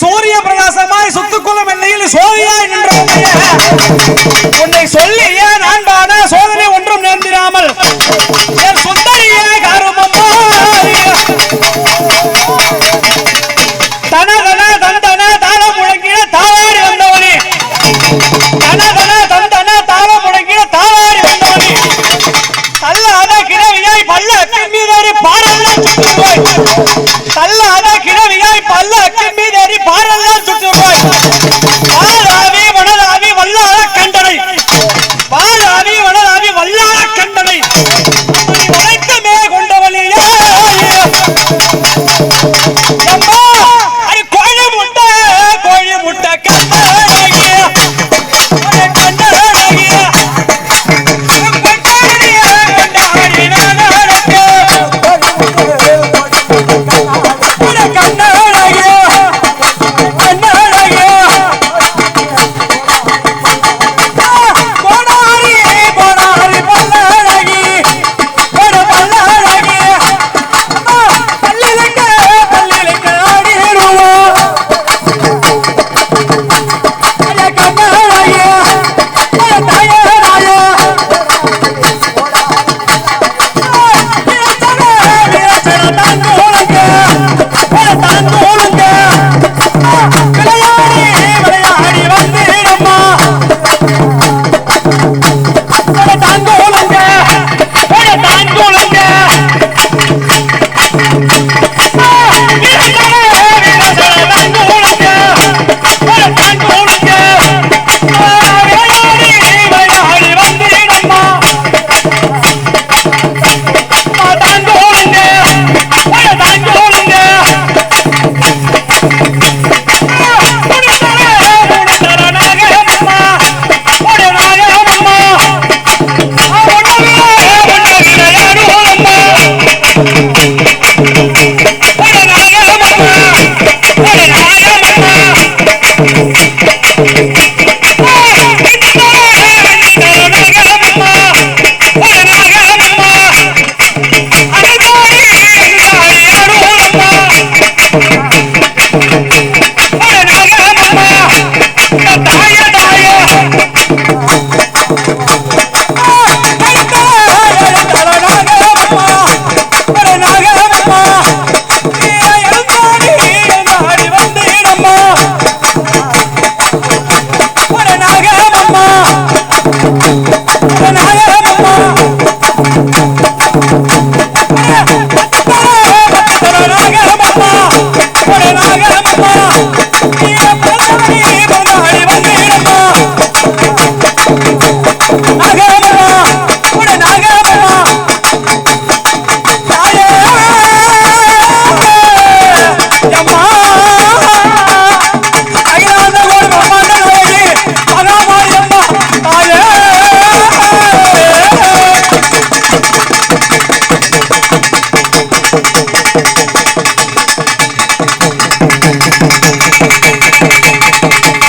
சூரிய பிரகாசமாய் சுத்துக்குளம் எல்லையில் சோதியாய் நின்றவளையே உன்னை சொல்லியே நான் தள்ளாத கிழவியாய் பல்லக்கின் மீதேறி பாரெல்லாம் சுற்றுவாய்.